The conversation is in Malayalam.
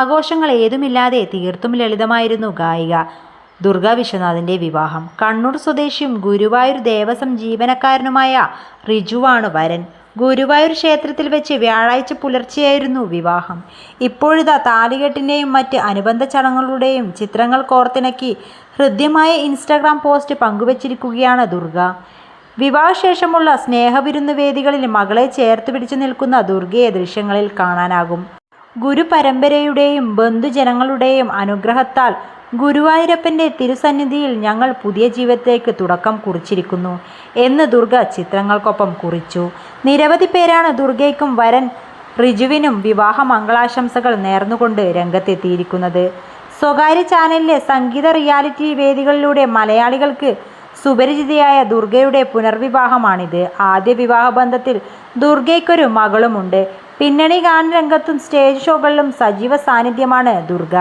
ആഘോഷങ്ങൾ ഏതുമില്ലാതെ തീർത്തും ലളിതമായിരുന്നു ഗായിക. ദുർഗ വിശ്വനാഥിന്റെ വിവാഹം. കണ്ണൂർ സ്വദേശിയും ഗുരുവായൂർ ദേവസ്വം ജീവനക്കാരനുമായ റിജുവാണ് വരൻ. ഗുരുവായൂർ ക്ഷേത്രത്തിൽ വെച്ച് വ്യാഴാഴ്ച പുലർച്ചെയായിരുന്നു വിവാഹം. ഇപ്പോഴിതാ താലികെട്ടിന്റെയും മറ്റ് അനുബന്ധ ചടങ്ങുകളുടെയും ചിത്രങ്ങൾ കോർത്തിണക്കി ഹൃദ്യമായ ഇൻസ്റ്റാഗ്രാം പോസ്റ്റ് പങ്കുവച്ചിരിക്കുകയാണ് ദുർഗ. വിവാഹശേഷമുള്ള സ്നേഹവിരുന്ന് വേദികളിൽ മകളെ ചേർത്ത് പിടിച്ചു നിൽക്കുന്ന ദുർഗയെ ദൃശ്യങ്ങളിൽ കാണാനാകും. ഗുരുപരമ്പരയുടെയും ബന്ധുജനങ്ങളുടെയും അനുഗ്രഹത്താൽ ഗുരുവായൂരപ്പന്റെ തിരുസന്നിധിയിൽ ഞങ്ങൾ പുതിയ ജീവിതത്തേക്ക് തുടക്കം കുറിച്ചിരിക്കുന്നു എന്ന് ദുർഗ ചിത്രങ്ങൾക്കൊപ്പം കുറിച്ചു. നിരവധി പേരാണ് ദുർഗയ്ക്കും വരൻ റിജുവിനും വിവാഹ മംഗളാശംസകൾ നേർന്നുകൊണ്ട് രംഗത്തെത്തിയിരിക്കുന്നത്. സ്വകാര്യ ചാനലിലെ സംഗീത റിയാലിറ്റി വേദികളിലൂടെ മലയാളികൾക്ക് സുപരിചിതയായ ദുർഗയുടെ പുനർവിവാഹമാണിത്. ആദ്യ വിവാഹബന്ധത്തിൽ ദുർഗയ്ക്കൊരു മകളുമുണ്ട്. പിന്നണി ഗാനരംഗത്തും സ്റ്റേജ് ഷോകളിലും സജീവ സാന്നിധ്യമാണ് ദുർഗ.